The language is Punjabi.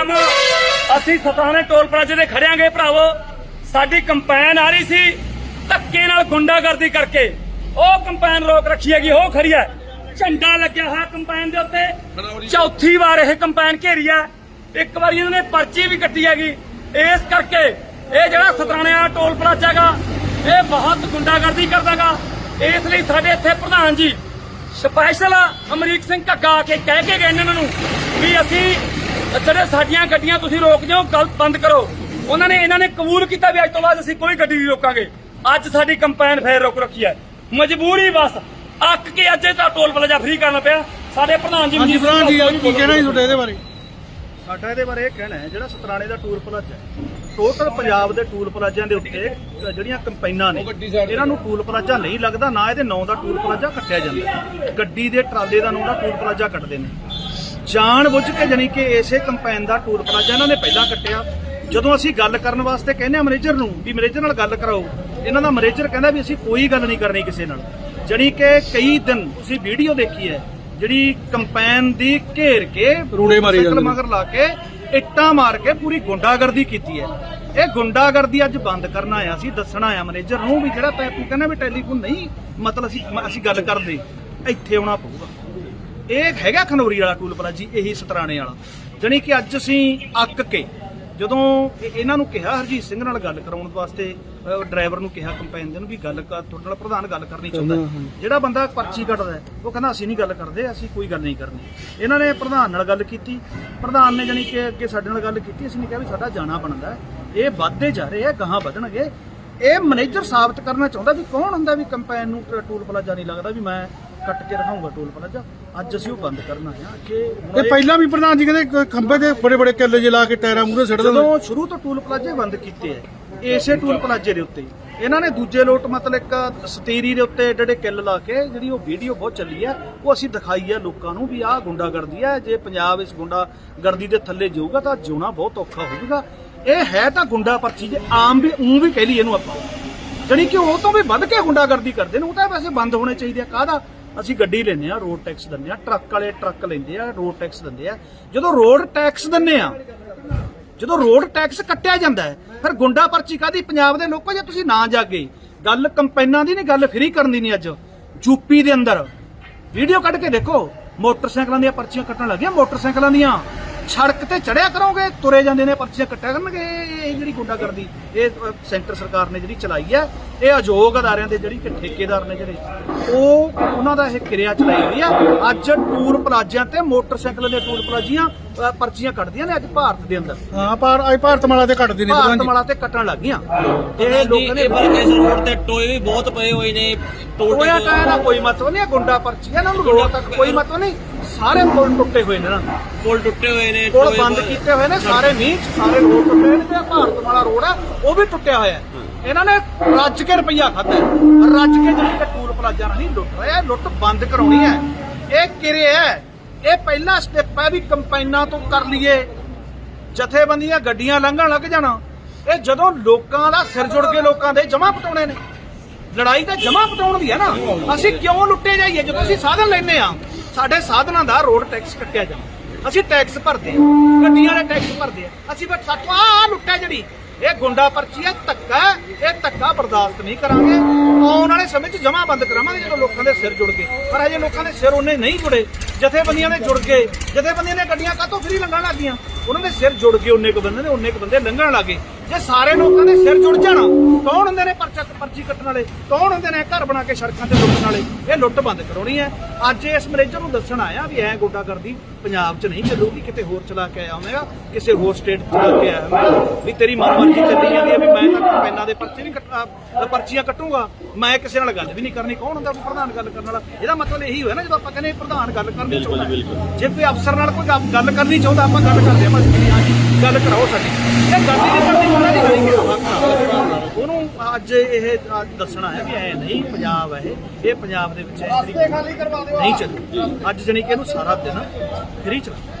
ਟਾਈਮ ਅਸੀਂ ਸਤਾਣੇ ਟੋਲ ਪਲਾਜ਼ੇ ਤੇ ਖੜਿਆਂਗੇ ਭਰਾਵੋ। ਸਾਡੀ ਕੰਪੈਨ ਆ ਰਹੀ ਸੀ ਧੱਕੇ ਨਾਲ ਗੁੰਡਾਗਰਦੀ ਕਰਕੇ। ਉਹ ਕੰਪੈਨ ਰੋਕ ਰੱਖੀ ਹੈਗੀ, ਉਹ ਖੜੀ ਹੈ। ਝੰਡਾ ਲੱਗਿਆ ਹੋਇਆ ਕੰਪੈਨ ਦੇ ਉੱਤੇ। ਚੌਥੀ ਵਾਰ ਇਹ ਕੰਪੈਨ ਘੇਰੀ ਹੈ। ਇੱਕ ਵਾਰੀ ਇਹਨਾਂ ਨੇ ਪਰਚੀ ਵੀ ਕੱਟੀ ਹੈਗੀ। ਇਸ ਕਰਕੇ ਇਹ ਜਿਹੜਾ ਸਤਰਾਣੇ ਵਾਲਾ ਟੋਲ ਪਲਾਜ਼ਾ ਹੈਗਾ, ਇਹ ਬਹੁਤ ਗੁੰਡਾਗਰਦੀ ਕਰਦਾਗਾ। ਇਸ ਲਈ ਸਾਡੇ ਇੱਥੇ ਪ੍ਰਧਾਨ ਜੀ, ਸਪੈਸ਼ਲ ਅਮਰੀਕ ਸਿੰਘ ਘੱਗਾ ਆ ਕੇ ਕਹਿ ਕੇ ਗਏ ਨੇ ਇਹਨਾਂ ਨੂੰ ਵੀ ਅਸੀਂ ਜਿਹੜੇ ਸਾਡੀਆਂ ਗੱਡੀਆਂ ਤੁਸੀਂ ਰੋਕ ਦਿਓ ਗਲਤ ਬੰਦ ਕਰੋ। ਉਹਨਾਂ ਨੇ ਇਹਨਾਂ ਨੇ ਕਬੂਲ ਕੀਤਾ ਵੀ ਅੱਜ ਤੋਂ ਬਾਅਦ ਅਸੀਂ ਕੋਈ ਗੱਡੀ ਨਹੀਂ ਰੋਕਾਂਗੇ। ਅੱਜ ਸਾਡੀ ਕੰਪੈਨ ਫੇਰ ਰੋਕ ਰੱਖੀ ਹੈ। ਮਜਬੂਰੀ ਬਸ। ਅੱਕ ਕੇ ਅੱਜ ਇਹ ਤਾਂ ਟੋਲ ਪਲਾਜ਼ਾ ਫ੍ਰੀ ਕਰਨਾ ਪਿਆ। ਸਾਡੇ ਪ੍ਰਧਾਨ ਜੀ ਮਨਜੀਤ ਫਰਾਂ ਜੀ ਸਿੰਘ ਕੀ ਕਹਿਣਾ ਜੀ ਤੁਹਾਡੇ ਇਹਦੇ ਬਾਰੇ? ਸਾਡਾ ਇਹਦੇ ਬਾਰੇ ਇਹ ਕਹਿਣਾ ਹੈ ਜਿਹੜਾ ਸਤਰਾਣੇ ਦਾ ਟੂਲ ਪਲਾਜ਼ਾ ਹੈ ਟੋਟਲ ਪੰਜਾਬ ਦੇ ਟੂਲ ਪਲਾਜ਼ਿਆਂ ਦੇ ਉੱਤੇ ਜਿਹੜੀਆਂ ਕੰਪਾਈਨਾਂ ਨੇ ਇਹਨਾਂ ਨੂੰ ਟੂਲ ਪਲਾਜ਼ਾ ਨਹੀਂ ਲੱਗਦਾ ਨਾ ਇਹਦੇ ਨਾਂ ਦਾ ਟੂਲ ਪਲਾਜ਼ਾ ਕੱਟਿਆ ਜਾਂਦਾ। ਗੱਡੀ ਦੇ ਟਰਾਲੇ ਦਾ ਨਾਂ ਦਾ ਟੂਲ ਪਲਾਜ਼ਾ ਕੱਟਦੇ ਨੇ। ਜਾਣ ਬੁੱਝ ਕੇ ਜਾਣੀ ਕਿ ਇਸੇ ਕੰਪੈਨ ਦਾ ਟੂਲ ਪਲਾਜ਼ਾ ਇਹਨਾਂ ਨੇ ਪਹਿਲਾਂ ਕੱਟਿਆ। ਜਦੋਂ ਅਸੀਂ ਗੱਲ ਕਰਨ ਵਾਸਤੇ ਕਹਿੰਦੇ ਆ ਮੈਨੇਜਰ ਨੂੰ ਵੀ ਮੈਨੇਜਰ ਨਾਲ ਗੱਲ ਕਰਾਓ ਇਹਨਾਂ ਦਾ ਮੈਨੇਜਰ ਕਹਿੰਦਾ ਵੀ ਅਸੀਂ ਕੋਈ ਗੱਲ ਨਹੀਂ ਕਰਨੀ ਕਿਸੇ ਨਾਲ। ਜਾਣੀ ਕਿ ਕਈ ਦਿਨ ਤੁਸੀਂ ਵੀਡੀਓ ਦੇਖੀ ਹੈ ਜਿਹੜੀ ਕੰਪੈਨ ਦੀ ਘੇਰ ਕੇ ਰੂੜੇ ਮਾਰੀ ਜਾਂਦੇ। ਮਗਰ ਲਾ ਕੇ ਇੱਟਾਂ ਮਾਰ ਕੇ ਪੂਰੀ ਗੁੰਡਾਗਰਦੀ ਕੀਤੀ ਹੈ। ਇਹ ਗੁੰਡਾਗਰਦੀ ਅੱਜ ਬੰਦ ਕਰਨ ਆਇਆ ਸੀ ਦੱਸਣ ਆਇਆ ਮੈਨੇਜਰ ਨੂੰ ਵੀ ਜਿਹੜਾ ਤੈਨੂੰ ਕਹਿੰਦਾ ਵੀ ਟੈਲੀਫੋਨ ਨਹੀਂ ਮਤਲਬ ਅਸੀਂ ਅਸੀਂ ਗੱਲ ਕਰਦੇ ਇੱਥੇ ਆਉਣਾ ਪਊਗਾ। ਇਹ ਹੈਗਾ ਖਨੌਰੀ ਵਾਲਾ ਟੂਲ ਪਲਾਜ਼ਾ ਜੀ ਇਹੀ ਸਤਰਾਣੇ ਵਾਲਾ। ਜਾਣੀ ਕਿ ਅੱਜ ਅਸੀਂ ਅੱਕ ਕੇ ਜਦੋਂ ਇਹ- ਇਹਨਾਂ ਨੂੰ ਕਿਹਾ ਹਰਜੀਤ ਸਿੰਘ ਨਾਲ ਗੱਲ ਕਰਾਉਣ ਵਾਸਤੇ ਡਰਾਈਵਰ ਨੂੰ ਕਿਹਾ ਕੰਪੈਨ ਦੇ ਨੂੰ ਵੀ ਗੱਲ ਕਰ ਤੁਹਾਡੇ ਨਾਲ ਪ੍ਰਧਾਨ ਗੱਲ ਕਰਨੀ ਚਾਹੁੰਦਾ। ਜਿਹੜਾ ਬੰਦਾ ਪਰਚੀ ਕੱਟਦਾ ਉਹ ਕਹਿੰਦਾ ਅਸੀਂ ਨਹੀਂ ਗੱਲ ਕਰਦੇ ਅਸੀਂ ਕੋਈ ਗੱਲ ਨਹੀਂ ਕਰਨੀ। ਇਹਨਾਂ ਨੇ ਪ੍ਰਧਾਨ ਨਾਲ ਗੱਲ ਕੀਤੀ। ਪ੍ਰਧਾਨ ਨੇ ਜਾਣੀ ਕਿ ਅੱਗੇ ਸਾਡੇ ਨਾਲ ਗੱਲ ਕੀਤੀ ਅਸੀਂ ਨੇ ਕਿਹਾ ਵੀ ਸਾਡਾ ਜਾਣਾ ਬਣਦਾ। ਇਹ ਵੱਧਦੇ ਜਾ ਰਹੇ ਆ ਗਾਹਾਂ ਵਧਣਗੇ। ਇਹ ਮੈਨੇਜਰ ਸਾਬਤ ਕਰਨਾ ਚਾਹੁੰਦਾ ਵੀ ਕੌਣ ਹੁੰਦਾ ਵੀ ਕੰਪੈਨ ਨੂੰ ਟੂਲ ਪਲਾਜ਼ਾ ਨਹੀਂ ਲੱਗਦਾ ਵੀ ਮੈਂ ਕੱਟ ਕੇ ਰਖਾਉਂਗਾ ਟੂਲ ਪਲਾਜ਼ਾ। ਅੱਜ ਅਸੀਂ ਉਹ ਬੰਦ ਕਰਨਾ ਹੈ। ਕਿ ਇਹ ਪਹਿਲਾਂ ਵੀ ਪ੍ਰਧਾਨ ਜੀ ਕਹਿੰਦੇ ਖੰਭੇ ਤੇ ਬੜੇ ਬੜੇ ਕਿੱਲੇ ਜੇ ਲਾ ਕੇ ਟਾਇਰਾਂ ਮੂਹਰੇ ਸੱਟ ਦਿੰਦੇ। ਜਦੋਂ ਸ਼ੁਰੂ ਤੋਂ ਟੂਲ ਪਲਾਜ਼ੇ ਬੰਦ ਕੀਤੇ ਐ ਇਸੇ ਟੂਲ ਪਲਾਜ਼ੇ ਦੇ ਉੱਤੇ। ਇਹਨਾਂ ਨੇ ਦੂਜੇ ਲੋਟ ਮਤਲਬ ਇੱਕ ਸਤੀਰੀ ਦੇ ਉੱਤੇ ਏਡੇ ਏਡੇ ਕਿੱਲ ਲਾ ਕੇ ਜਿਹੜੀ ਉਹ ਵੀਡੀਓ ਬਹੁਤ ਚੱਲੀ ਹੈ ਉਹ ਅਸੀਂ ਦਿਖਾਈ ਹੈ ਲੋਕਾਂ ਨੂੰ ਵੀ ਆਹ ਗੁੰਡਾਗਰਦੀ ਹੈ ਜੇ ਪੰਜਾਬ ਇਸ ਗੁੰਡਾਗਰਦੀ ਦੇ ਥੱਲੇ ਜਾਊਗਾ ਤਾਂ ਜਿਉਣਾ ਬਹੁਤ ਔਖਾ ਹੋਊਗਾ। ਇਹ ਹੈ ਤਾਂ ਗੁੰਡਾ ਪਰਚੀ ਜੇ ਆਮ ਵੀ ਉਂ ਵੀ ਕਹਿ ਲਈ ਇਹਨੂੰ ਆਪਾਂ। ਜਾਣੀ ਕਿ ਉਹ ਤੋਂ ਵੀ ਵੱਧ ਕੇ ਗੁੰਡਾਗਰਦੀ ਕਰਦੇ ਨੇ ਉਹ ਤਾਂ ਵੈਸੇ ਬੰਦ ਹੋਣੇ ਚਾਹੀਦੇ ਆ। ਕਾਹਦਾ? ਅਸੀਂ ਗੱਡੀ ਲੈਂਦੇ ਆ ਰੋਡ ਟੈਕਸ ਦਿੰਦੇ ਆ ਟਰੱਕ ਵਾਲੇ ਟਰੱਕ ਲੈਂਦੇ ਆ ਰੋਡ ਟੈਕਸ ਦਿੰਦੇ ਆ। ਜਦੋਂ ਰੋਡ ਟੈਕਸ ਦਿੰਦੇ ਆ ਜਦੋਂ ਰੋਡ ਟੈਕਸ ਕੱਟਿਆ ਜਾਂਦਾ ਹੈ, ਫਿਰ ਗੁੰਡਾ ਪਰਚੀ ਕਾਦੀ ਪੰਜਾਬ ਦੇ ਲੋਕੋ, ਜੇ ਤੁਸੀਂ ਨਾ ਜਾਗੇ, ਗੱਲ ਕੰਪੈਨਾਂ ਦੀ ਨਹੀਂ, ਗੱਲ ਫ੍ਰੀ ਕਰਨ ਦੀ ਨਹੀਂ ਅੱਜ। ਯੂਪੀ ਦੇ ਅੰਦਰ। ਵੀਡੀਓ ਕੱਢ ਕੇ ਦੇਖੋ, ਮੋਟਰਸਾਈਕਲਾਂ ਦੀਆਂ ਪਰਚੀਆਂ ਕੱਟਣ ਲੱਗੀਆਂ, ਮੋਟਰਸਾਈਕਲਾਂ ਦੀਆਂ। ਸੜਕ ਤੇ ਚੜਿਆ ਕਰੋਗੇ ਤੁਰੇ ਜਾਂਦੇ ਨੇ ਪਰਚੀਆਂ ਕੱਟਿਆ ਕਰਨਗੇ ਇਹ ਇਹ ਜਿਹੜੀ ਗੁੰਡਾ ਕਰਦੀ ਇਹ ਸੈਂਟਰ ਸਰਕਾਰ ਨੇ ਜਿਹੜੀ ਚਲਾਈ ਹੈ ਇਹ ਅਯੋਗ ਅਦਾਰਿਆਂ ਦੇ ਜਿਹੜੀ ਕਿ ਠੇਕੇਦਾਰ ਨੇ ਜਿਹੜੇ ਉਹ ਉਹਨਾਂ ਦਾ ਇਹ ਕਿਰਿਆ ਚਲਾਈ ਹੋਈ ਆ। ਅੱਜ ਟੂਰ ਪਲਾਜ਼ਿਆਂ ਤੇ ਮੋਟਰਸਾਈਕਲਾਂ ਦੇ ਟੂਰ ਪਲਾਜ਼ੀਆਂ ਪਰਚੀਆਂ ਕੱਟਦੀਆਂ ਨੇ ਅੱਜ ਭਾਰਤ ਦੇ ਅੰਦਰ। ਹਾਂ ਪਰ ਅੱਜ ਭਾਰਤ ਮਾਲਾ ਤੇ ਕੱਟਦੇ ਨੇ ਪ੍ਰਧਾਨ ਭਾਰਤ ਜੀ ਮਾਲਾ ਤੇ ਕੱਟਣ ਲੱਗ ਗਈਆਂ ਇਹ ਇਹ ਲੋਕਾਂ ਨੇ ਬਾਰਡਰ ਰੋਡ ਤੇ ਟੋਏ ਵੀ ਬਹੁਤ ਪਏ ਹੋਏ ਨੇ ਟੋਇਆ ਟਾਇਆ ਦਾ ਕੋਈ ਮਤਲਬ ਨਹੀਂ ਗੁੰਡਾ ਪਰਚੀ ਇਹਨਾਂ ਨੂੰ ਰੋਡ ਤੱਕ ਕੋਈ ਮਤਲਬ ਨਹੀਂ। ਸਾਰੇ ਪੁਲ ਟੁੱਟੇ ਹੋਏ ਨੇ ਨਾ। ਪੁਲ ਟੁੱਟੇ ਹੋਏ ਨੇ ਪੁਲ ਬੰਦ ਕੀਤੇ ਹੋਏ ਨੇ ਸਾਰੇ 'ਚ ਸਾਰੇ ਰੋਡ ਟੁੱਟੇ ਨੇ ਤੇ ਭਾਰਤ ਵਾਲਾ ਰੋਡ ਆ ਉਹ ਵੀ ਟੁੱਟਿਆ ਹੋਇਆ ਹੈ। ਇਹਨਾਂ ਨੇ ਰੱਜ ਕੇ ਰੁਪਈਆ ਖਾਦਾ ਰੱਜ ਕੇ ਜਿਹੜੀ ਕਿ ਟੂਲ ਪਲਾਜ਼ਾ ਨਹੀਂ ਲੁੱਟ ਰਿਹਾ ਲੁੱਟ ਬੰਦ ਕਰਾਉਣੀ ਹੈ। ਇਹ ਕਿਰੇ ਹੈ ਇਹ ਪਹਿਲਾ ਸਟੈਪ ਹੈ ਵੀ ਕੰਪਾਈਨਾਂ ਤੋਂ ਕਰ ਲਈਏ। ਜਥੇਬੰਦੀਆਂ ਗੱਡੀਆਂ ਲੰਘਣ ਲੱਗ ਜਾਣਾ। ਇਹ ਜਦੋਂ ਲੋਕਾਂ ਦਾ ਸਿਰ ਜੁੜ ਕੇ ਲੋਕਾਂ ਦੇ ਜਮਾ ਪਟਾਉਣੇ ਨੇ। ਲੜਾਈ ਤਾਂ ਜਮਾ ਪਟਾਉਣ ਦੀ ਹੈ ਨਾ। ਅਸੀਂ ਕਿਉਂ ਲੁੱਟੇ ਜਾਈਏ? ਜਦੋਂ ਅਸੀਂ ਸਾਧਨ ਲੈਨੇ ਆ ਸਾਡੇ ਸਾਧਨਾਂ ਦਾ ਰੋਡ ਟੈਕਸ ਕੱਟਿਆ ਜਾਂਦਾ। ਅਸੀਂ ਟੈਕਸ ਭਰਦੇ ਆ ਗੱਡੀਆਂ ਦੇ ਟੈਕਸ ਭਰਦੇ ਆ ਅਸੀਂ ਬਸ ਸਾਤੋਂ ਆ ਲੁੱਟਿਆ ਜਿਹੜੀ। ਇਹ ਗੁੰਡਾ ਪਰਚੀ ਹੈ, ਧੱਕਾ ਇਹ ਧੱਕਾ ਬਰਦਾਸ਼ਤ ਨਹੀਂ ਕਰਾਂਗੇ। ਆਉਣ ਵਾਲੇ ਸਮੇਂ 'ਚ ਜਮਾ ਬੰਦ ਕਰਾਵਾਂਗੇ ਜਦੋਂ ਲੋਕਾਂ ਦੇ ਸਿਰ ਜੁੜ ਗਏ। ਪਰ ਅਜੇ ਲੋਕਾਂ ਦੇ ਸਿਰ ਉਹਨੇ ਨਹੀਂ ਜੁੜੇ। ਜਥੇਬੰਦੀਆਂ ਦੇ ਜੁੜ ਗਏ। ਜਥੇਬੰਦੀਆਂ ਨੇ ਗੱਡੀਆਂ ਕਾਹਤੋਂ ਫਰੀ ਲੰਘਣ ਲੱਗੀਆਂ? ਉਹਨਾਂ ਦੇ ਸਿਰ ਜੁੜ ਗਏ ਉਹਨੇ ਕੁ ਬੰਦੇ ਨੇ ਉਹਨੇ ਕੁ ਬੰਦੇ ਲੰਘਣ ਲੱਗੇ। ਜੇ ਸਾਰੇ ਲੋਕਾਂ ਦੇ ਸਿਰ ਜੁੜ ਜਾਣ, ਕੌਣ ਹੁੰਦੇ ਨੇ ਪਰਚਾ ਪਰਚੀ ਕੱਟਣ ਵਾਲੇ? ਕੌਣ ਹੁੰਦੇ ਨੇ ਘਰ ਬਣਾ ਕੇ ਸੜਕਾਂ ਤੇ ਲੁੱਟਣ ਵਾਲੇ? ਇਹ ਲੁੱਟ ਬੰਦ ਕਰਾਉਣੀ ਹੈ। ਅੱਜ ਇਸ ਮੈਨੇਜਰ ਨੂੰ ਦੱਸਣ ਆਇਆ ਵੀ ਐ ਗੋਡਾ ਕਰਦੀ ਪੰਜਾਬ 'ਚ ਨਹੀਂ ਚੱਲੂਗੀ ਕਿਤੇ ਹੋਰ ਚਲਾ ਕੇ ਆਇਆ ਹੋਵੇਗਾ ਕਿਸੇ ਹੋਰ ਸਟੇਟ 'ਚ ਚਲਾ ਕੇ ਆਇਆ ਹੋਵੇਗਾ। ਵੀ ਤੇਰੀ ਮਨਮਰਜ਼ੀ ਚੱਲੀ ਜਾਂਦੀ ਹੈ ਵੀ ਮੈਂ ਤਾਂ ਪੈਨਾਂ ਦੇ ਪਰਚੇ ਨਹੀਂ ਕੱਟ ਪਰਚੀਆਂ ਕੱਟੂਗਾ। ਮੈਂ ਕਿਸੇ ਨਾਲ ਗੱਲ ਵੀ ਨਹੀਂ ਕਰਨੀ ਕੌਣ ਹੁੰਦਾ ਪ੍ਰਧਾਨ ਗੱਲ ਕਰਨ ਵਾਲਾ? ਇਹਦਾ ਮਤਲਬ ਇਹੀ ਹੋਇਆ ਨਾ ਜਦੋਂ ਆਪਾਂ ਕਹਿੰਦੇ ਪ੍ਰਧਾਨ ਗੱਲ ਕਰਨੀ ਚਾਹੁੰਦਾ। ਜੇ ਕੋਈ ਅਫਸਰ ਨਾਲ ਕੋਈ ਗੱਲ- ਕਰਨੀ ਚਾਹੁੰਦਾ ਆਪਾਂ ਗੱਲ ਕਰਦੇ ਹਾਂ ਬਸ ਗੱਲ ਕਰਾਓ ਸਾਡੀ। ਇਹ ਗੱਲ ਨਹੀਂ ਕਰਨੀ ਉਹਨਾਂ ਦੀ ਗੱਲ ਕਰਾਓ ਉਹਨੂੰ ਅੱਜ ਇਹ ਦੱਸਣਾ ਹੈ ਵੀ ਐ ਨਹੀਂ ਪੰਜਾਬ ਹੈ ਇਹ। ਪੰਜਾਬ ਦੇ ਵਿੱਚ ਨਹੀਂ ਚੱਲੂ। ਅੱਜ ਜਣੀ ਕਿ ਇਹਨੂੰ ਸਾਰਾ ਦਿਨ ਫਰੀ ਚਲਾ